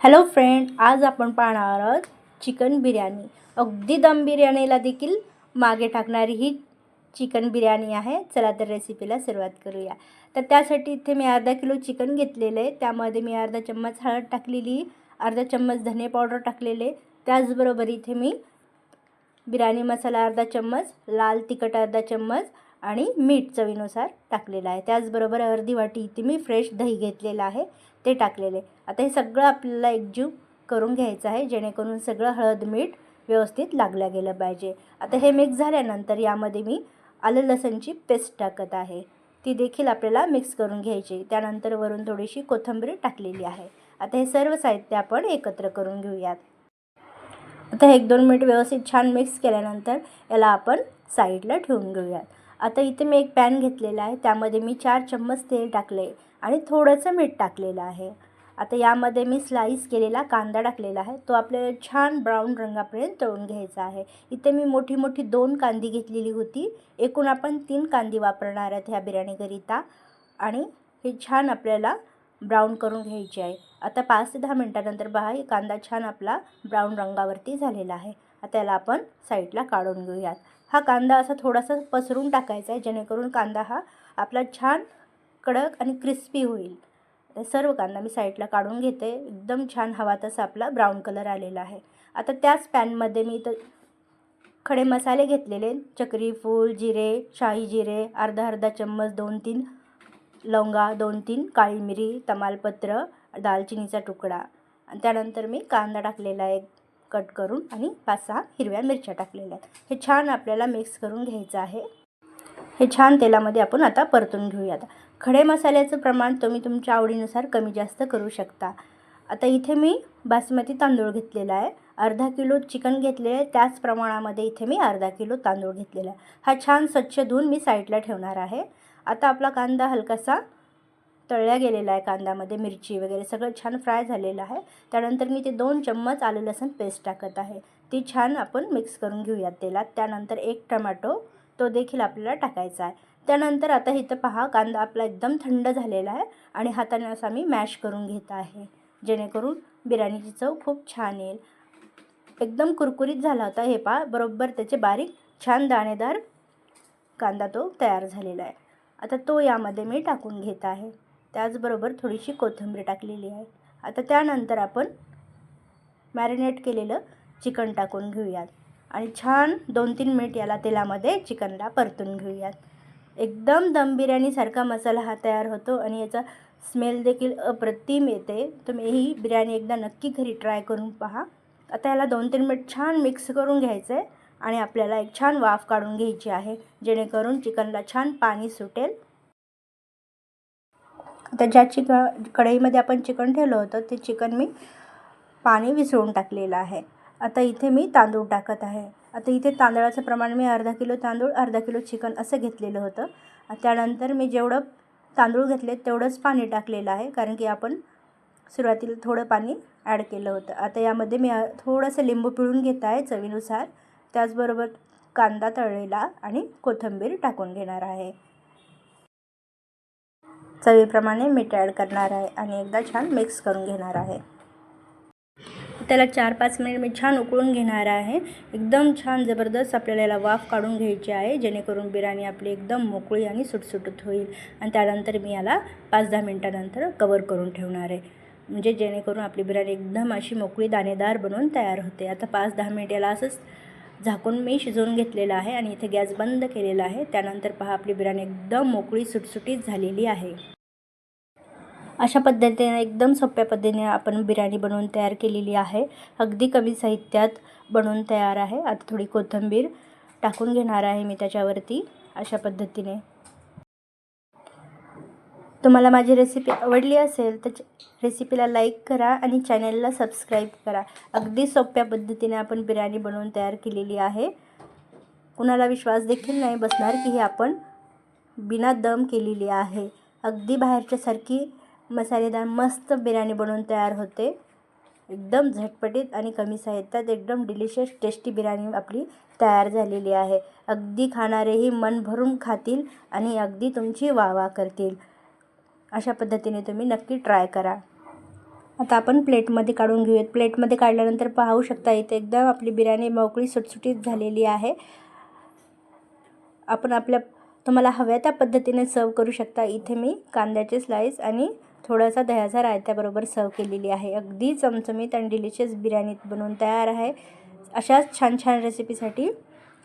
Hello friend आज आपण पाहणार आहोत चिकन बिर्याणी. अगदी दम बिर्याणीला देखील मागे टाकणारी ही चिकन बिर्याणी आहे. चला तर रेसिपीला सुरुवात करूया. तर त्यासाठी इथे मी अर्धा किलो चिकन घेतलेलं आहे. त्यामध्ये मी अर्धा चम्मच हळद टाकलेली अर्धा चम्मच धने पावडर टाकलेले त्याचबरोबर इथे मी बिर्याणी मसाला अर्धा चम्मच लाल तिखट अर्धा चम्मच आणि मीठ चवीनुसार टाकलेलं आहे. त्याचबरोबर अर्धी वाटी इथे मी फ्रेश दही घेतलेलं आहे ते टाकलेले आता हे सगळं आपल्याला एकजीव करून घ्यायचं आहे जेणेकरून सगळं हळद मीठ व्यवस्थित लागलं गेलं पाहिजे. आता हे मिक्स झाल्यानंतर यामध्ये मी आलं लसणची पेस्ट टाकत आहे. ती देखील आपल्याला मिक्स करून घ्यायची. त्यानंतर वरून थोडीशी कोथिंबीर टाकलेली आहे. आता हे सर्व साहित्य आपण एकत्र करून घेऊयात. आता एक दोन मिनिट व्यवस्थित छान मिक्स केल्यानंतर याला आपण साईडला ठेवून घेऊयात. आता इथे मी एक पॅन घेतलेला आहे. त्यामध्ये मी चार चम्मच तेल टाकले आणि थोडंसं मीठ टाकलेलं आहे. आता यामध्ये मी स्लाईस केलेला कांदा टाकलेला आहे. तो आपल्याला छान ब्राऊन रंगापर्यंत तळून घ्यायचा आहे. इथे मी मोठी मोठी दोन कांदी घेतलेली होती. एकूण आपण तीन कांदी वापरणार आहेत ह्या बिर्याणीकरिता. आणि हे छान आपल्याला ब्राऊन करून घ्यायची आहे. आता पाच ते दहा मिनटानंतर पहा हे कांदा छान आपला ब्राऊन रंगावरती झालेला आहे. आता याला आपण साईडला काढून घेऊयात. हा कांदा असा थोडासा पसरून टाकायचा आहे जेणेकरून कांदा हा आपला छान कडक आणि क्रिस्पी होईल. सर्व कांदा मी साईडला काढून घेते. एकदम छान हवा तसा आपला ब्राऊन कलर आलेला आहे. आता त्याच पॅनमध्ये मी तर खडे मसाले घेतलेले चक्री फूल जिरे शाही जिरे अर्धा अर्धा चम्मच दोन तीन लवंगा दोन तीन काळी मिरी तमालपत्र दालचिनीचा तुकडा. आणि त्यानंतर मी कांदा टाकलेला आहे. कट करून आणि पाच सहा हिरव्या मिरच्या टाकलेल्या आहेत. हे छान आपल्याला मिक्स करून घ्यायचं आहे. हे छान तेलामध्ये आपण आता परतून घेऊयात खडे मसाल्याचं प्रमाण तुम्ही तुमच्या आवडीनुसार कमी जास्त करू शकता. आता इथे मी बासमती तांदूळ घेतलेला आहे. अर्धा किलो चिकन घेतलेलं आहे. त्याच प्रमाणामध्ये इथे मी अर्धा किलो तांदूळ घेतलेला आहे. हा छान स्वच्छ धुवून मी साईडला ठेवणार आहे. आता आपला कांदा हलकासा तळल्या गेलेला आहे कांद्यामध्ये मिरची वगैरे सगळं छान फ्राय झालेलं आहे. त्यानंतर मी ते दोन चम्मच आलं लसूण पेस्ट टाकत आहे. ती छान आपण मिक्स करून घेऊयात तेलात. त्यानंतर एक टमॅटो तो देखील आपल्याला टाकायचा आहे. त्यानंतर आता इथं पहा कांदा आपला एकदम थंड झालेला आहे आणि हाताने असा मी मॅश करून घेत आहे. जेणेकरून बिर्याणीची चव खूप छान येईल. एकदम कुरकुरीत झाला होता हे पहा. बरोबर त्याचे बारीक छान दाणेदार कांदा तो तयार झालेला आहे. आता तो यामध्ये मी टाकून घेत आहे. त्याचबरोबर थोडीशी कोथिंबीर टाकलेली आहे. आता त्यानंतर आपण मॅरिनेट केलेलं चिकन टाकून घेऊयात. आणि छान दोन तीन मिनिट याला तेलामध्ये चिकनला परतून घेऊयात. एकदम दम बिर्याणीसारखा मसाला हा तयार होतो आणि याचा स्मेल देखील अप्रतिम येते. तुम्ही ही बिर्याणी एकदा नक्की घरी ट्राय करून पहा. आता याला दोन तीन मिनिट छान मिक्स करून घ्यायचं आहे आणि आपल्याला एक छान वाफ काढून घ्यायची आहे जेणेकरून चिकनला छान पाणी सुटेल. आता ज्या चिक कढईमध्ये आपण चिकन ठेवलं होतं ते चिकन मी पाणी विसळून टाकलेलं आहे. आता इथे मी तांदूळ टाकत आहे. आता इथे तांदळाचं प्रमाण मी अर्धा किलो तांदूळ अर्धा किलो चिकन असं घेतलेलं होतं. त्यानंतर मी जेवढं तांदूळ घेतले तेवढंच पाणी टाकलेलं आहे कारण की आपण सुरुवातीला थोडं पाणी ॲड केलं होतं. आता यामध्ये मी थोडंसं लिंबू पिळून घेत आहे चवीनुसार. त्याचबरोबर कांदा तळलेला आणि कोथिंबीर टाकून घेणार आहे. चवीप्रमाणे मीठ ॲड करणार आहे आणि एकदा छान मिक्स करून घेणार आहे. त्याला चार पाच मिनिट मी छान उकळून घेणार आहे. एकदम छान जबरदस्त आपल्याला याला वाफ काढून घ्यायची आहे जेणेकरून बिर्याणी आपली एकदम मोकळी आणि सुटसुटीत होईल. आणि त्यानंतर मी याला पाच दहा मिनटानंतर कवर करून ठेवणार आहे. म्हणजे जेणेकरून आपली बिर्याणी एकदम अशी मोकळी दाणेदार बनवून तयार होते. आता पाच दहा मिनिट याला असंच झाकून मी शिजवून घेतलेलं आहे आणि इथे गॅस बंद केलेला आहे. त्यानंतर पहा आपली बिर्याणी एकदम मोकळी सुटसुटीत झालेली आहे. अशा पद्धतीने एकदम सोप्या पद्धतीने आपण बिर्याणी बनवून तयार केलेली आहे. अगदी कमी साहित्यात बनवून तयार आहे. आता थोडी कोथिंबीर टाकून घेणार आहे मी त्याच्यावरती अशा पद्धतीने. तुम्हाला माझी रेसिपी आवडली असेल तर रेसिपीला लाईक करा आणि चॅनलला सबस्क्राईब करा. अगदी सोप्या पद्धतीने आपण बिर्याणी बनवून तयार केलेली आहे. कुणाला विश्वास देखील नाही बसणार की ही आपण बिना दम केलेली आहे. अगदी बाहेरच्यासारखी मसालेदार मस्त बिर्याणी बनवून तयार होते. एकदम झटपटीत आणि कमी साहित्यात एकदम डिलिशियस टेस्टी बिर्याणी आपली तयार झालेली आहे. अगदी खाणारेही मन भरून खातील आणि अगदी तुमची वाह वा करतील. अशा पद्धतीने तुम्ही नक्की ट्राय करा. आता आपण प्लेटमध्ये काढून घेऊयात. प्लेटमध्ये काढल्यानंतर पाहू शकता इथे एकदम आपली बिर्याणी मोकळी सुटसुटीत झालेली आहे. आपण आपल्या तुम्हाला हव्या त्या पद्धतीने सर्व करू शकता. इथे मी कांद्याचे स्लाईस आणि थोडासा दह्याचा रायत्याबरोबर सर्व केलेली आहे. अगदी चमचमीत आणि डिलिशियस बिर्याणी बनवून तयार आहे. अशाच छान छान रेसिपीसाठी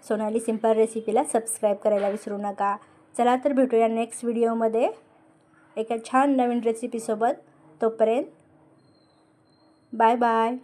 सोनाली सिंपल रेसिपीला सबस्क्राईब करायला विसरू नका. चला तर भेटूया नेक्स्ट व्हिडिओमध्ये एका छान नवीन रेसिपीसोबत तोपर्यंत बाय बाय